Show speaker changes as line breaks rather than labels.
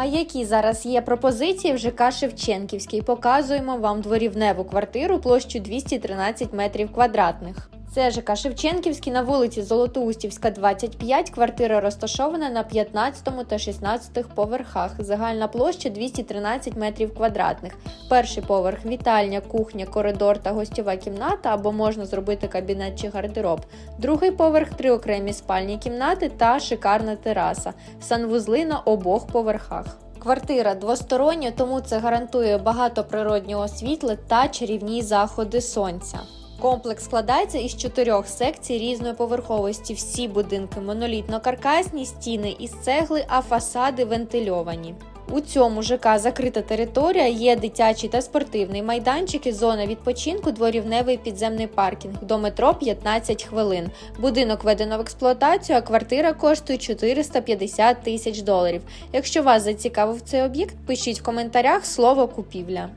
А які зараз є пропозиції в ЖК Шевченківській? Показуємо вам дворівневу квартиру площу 213 метрів квадратних. Це ЖК Шевченківський на вулиці Золотоустівська, 25. Квартира розташована на 15 та 16 поверхах. Загальна площа 213 метрів квадратних. Перший поверх вітальня, кухня, коридор та гостьова кімната або можна зробити кабінет чи гардероб. Другий поверх три окремі спальні кімнати та шикарна тераса. Санвузли на обох поверхах. Квартира двостороння, тому це гарантує багато природнього світла та чарівні заходи сонця. Комплекс складається із чотирьох секцій різної поверховості. Всі будинки монолітно-каркасні, стіни із цегли, а фасади вентильовані. У цьому ЖК закрита територія, є дитячий та спортивний майданчики, зона відпочинку, дворівневий підземний паркінг. До метро 15 хвилин. Будинок введено в експлуатацію, а квартира коштує 450 тисяч доларів. Якщо вас зацікавив цей об'єкт, пишіть в коментарях слово купівля.